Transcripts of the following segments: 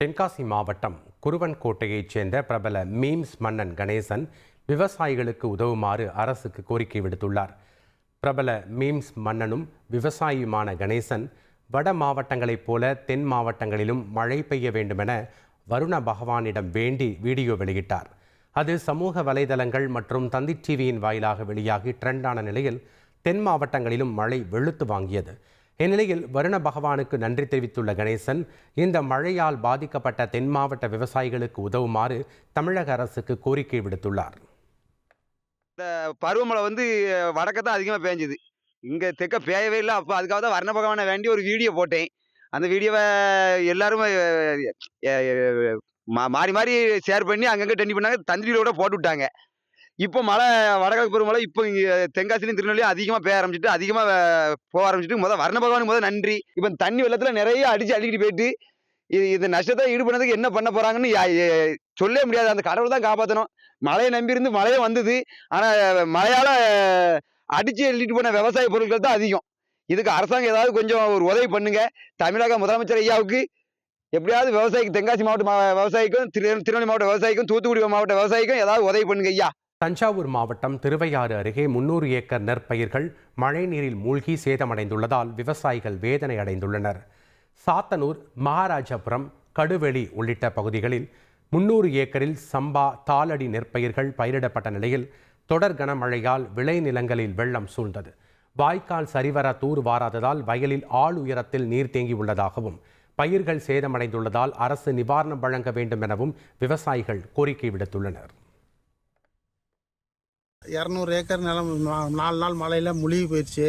தென்காசி மாவட்டம் குருவன்கோட்டையைச் சேர்ந்த பிரபல மீம்ஸ் மன்னன் கணேசன் விவசாயிகளுக்கு உதவுமாறு அரசுக்கு கோரிக்கை விடுத்துள்ளார். பிரபல மீம்ஸ் மன்னனும் விவசாயியுமான கணேசன் வட மாவட்டங்களைப் போல தென் மாவட்டங்களிலும் மழை பெய்ய வேண்டுமென வருண பகவானிடம் வேண்டி வீடியோ வெளியிட்டார். அது சமூக வலைதளங்கள் மற்றும் தந்தி டிவியின் வாயிலாக வெளியாகி ட்ரெண்டான நிலையில் தென் மாவட்டங்களிலும் மழை வெளுத்து வாங்கியது. இந்நிலையில் வருண பகவானுக்கு நன்றி தெரிவித்துள்ள கணேசன் இந்த மழையால் பாதிக்கப்பட்ட தென் மாவட்ட விவசாயிகளுக்கு உதவுமாறு தமிழக அரசுக்கு கோரிக்கை விடுத்துள்ளார். இந்த பருவமழை வந்து வடக்கத்தான் அதிகமாக பேஞ்சுது. இங்கே தெற்க பேயவே இல்லை. அப்போ அதுக்காக தான் வர்ண பகவானை வேண்டி ஒரு வீடியோ போட்டேன். அந்த வீடியோவை எல்லாரும் மாறி மாறி ஷேர் பண்ணி அங்கங்கே டெண்டி பண்ணாங்க. தந்திரியில் கூட போட்டு விட்டாங்க இப்போ மழை வடகிழக்கு பருவமழை இப்போ இங்கே தென்காசிலையும் திருநெல்வேலியும் அதிகமாக பெய்ய ஆரம்பிச்சிட்டு அதிகமாக போக ஆரம்பிச்சிட்டு முதல் வர்ண பகவானுக்கு முதல் நன்றி. இப்போ தண்ணி வெள்ளத்தில் நிறைய அடித்து அழுகிட்டு போயிட்டு இது இந்த நஷ்டத்தை ஈடுபடுறதுக்கு என்ன பண்ண போகிறாங்கன்னு சொல்லவே முடியாது. அந்த கடவுள் தான் காப்பாற்றணும் மழையை நம்பியிருந்து மழையே வந்தது. ஆனால் மழையால் அடித்து எழுதிட்டு போன விவசாய பொருட்கள் தான் அதிகம். இதுக்கு அரசாங்கம் ஏதாவது கொஞ்சம் ஒரு உதவி பண்ணுங்க. தமிழக முதலமைச்சர் ஐயாவுக்கு எப்படியாவது விவசாயிக்கு தென்காசி மாவட்ட விவசாயிக்கும் திரு திருநெல்வேலி மாவட்ட விவசாயிக்கும் தூத்துக்குடி மாவட்ட விவசாயிக்கும் ஏதாவது உதவி பண்ணுங்க ஐயா. தஞ்சாவூர் மாவட்டம் திருவையாறு அருகே முன்னூறு ஏக்கர் நெற்பயிர்கள் மழைநீரில் மூழ்கி சேதமடைந்துள்ளதால் விவசாயிகள் வேதனை அடைந்துள்ளனர். சாத்தனூர் மகாராஜபுரம் கடுவெளி உள்ளிட்ட பகுதிகளில் முன்னூறு ஏக்கரில் சம்பா தாளடி நெற்பயிர்கள் பயிரிடப்பட்ட நிலையில் தொடர் கனமழையால் விளைநிலங்களில் வெள்ளம் சூழ்ந்தது. வாய்க்கால் சரிவர தூர் வாராததால் வயலில் ஆள் உயரத்தில் நீர் தேங்கியுள்ளதாகவும் பயிர்கள் சேதமடைந்துள்ளதால் அரசு நிவாரணம் வழங்க வேண்டும் எனவும் விவசாயிகள் கோரிக்கை விடுத்துள்ளனர். இரநூறு ஏக்கர் நிலம் நாலு நாள் மழையில் முழுகி போயிடுச்சு.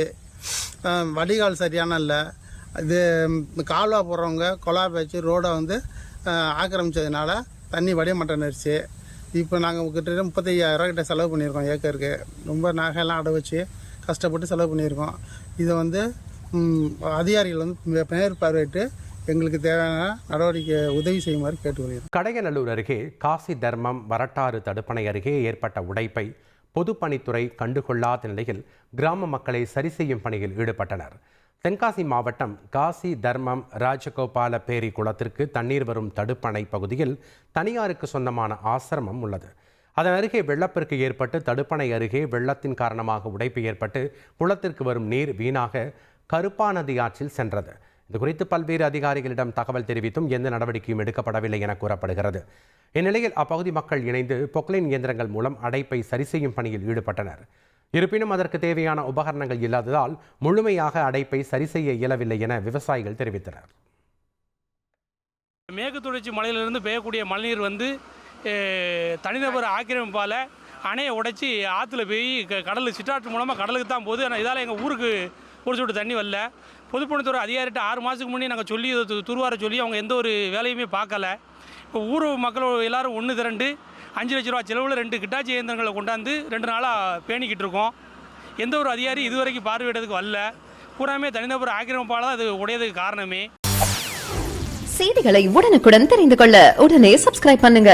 வடிகால் சரியான இல்லை. இது கால்வா போடுறவங்க கொலா பேச்சு ரோடை வந்து ஆக்கிரமிச்சதுனால தண்ணி வடிமட்டனிருச்சு இப்போ நாங்கள் கிட்ட முப்பத்தையாயிரம் கிட்ட செலவு பண்ணியிருக்கோம் ஏக்கருக்கு. ரொம்ப நகையெல்லாம் அடை வச்சு கஷ்டப்பட்டு செலவு பண்ணியிருக்கோம். இதை வந்து அதிகாரிகள் வந்து மேற்பார்வையிட்டு எங்களுக்கு தேவையான நடவடிக்கை உதவி செய்யுமாறு கேட்டுக்கொள்கிறோம். கடையநல்லூர் அருகே காசி தர்மம் வரட்டாறு தடுப்பணை அருகே ஏற்பட்ட உடைப்பை பொதுப்பணித்துறை கண்டுகொள்ளாத நிலையில் கிராம மக்களை சரி செய்யும் பணியில் ஈடுபட்டனர். தென்காசி மாவட்டம் காசி தர்மம் ராஜகோபால பேரி குளத்திற்கு தண்ணீர் வரும் தடுப்பணை பகுதியில் தனியாருக்கு சொந்தமான ஆசிரமம் உள்ளது. அதன் அருகே வெள்ளப்பெருக்கு ஏற்பட்டு தடுப்பணை அருகே வெள்ளத்தின் காரணமாக உடைப்பு ஏற்பட்டு குளத்திற்கு வரும் நீர் வீணாக கருப்பாநதி ஆற்றில் சென்றது. இது குறித்து பல்வேறு அதிகாரிகளிடம் தகவல் தெரிவித்தும் எந்த நடவடிக்கையும் எடுக்கப்படவில்லை என கூறப்படுகிறது. இந்நிலையில் அப்பகுதி மக்கள் இணைந்து பொக்லைன் இயந்திரங்கள் மூலம் அடைப்பை சரி செய்யும் பணியில் ஈடுபட்டனர். இருப்பினும் அதற்கு தேவையான உபகரணங்கள் இல்லாததால் முழுமையாக அடைப்பை சரி செய்ய இயலவில்லை என விவசாயிகள் தெரிவித்தனர். மேற்கு தொடர்ச்சி மலையிலிருந்து பெய்யக்கூடிய மழைநீர் வந்து தனிநபர் ஆக்கிரமிப்பால் அணையை உடைச்சி ஆற்றுல போய் க- கடல் சிற்றாற்று மூலமாக கடலுக்கு தான் போகுது. ஆனால் இதால் எங்கள் ஊருக்கு ஒரு சொட்டு தண்ணி வரல. பொதுப்பணித்துறை அதிகாரிகிட்ட ஆறு மாதத்துக்கு முன்னே நாங்கள் சொல்லி துருவார சொல்லி அவங்க எந்த ஒரு வேலையுமே பார்க்கல. இப்போ ஊர் மக்கள் எல்லாரும் ஒன்று திரண்டு அஞ்சு லட்ச ரூபா செலவில் ரெண்டு கிட்டாச்சி இயந்திரங்களை கொண்டாந்து ரெண்டு நாளாக பேணிக்கிட்டு இருக்கோம். எந்த ஒரு அதிகாரி இதுவரைக்கும் பார்வையிடறதுக்கு வரல. பூராமே தனிநபர் ஆக்கிரமிப்பால் தான் அது உடையதுக்கு காரணமே. செய்திகளை உடனுக்குடன் தெரிந்து கொள்ள உடனே சப்ஸ்கிரைப் பண்ணுங்க.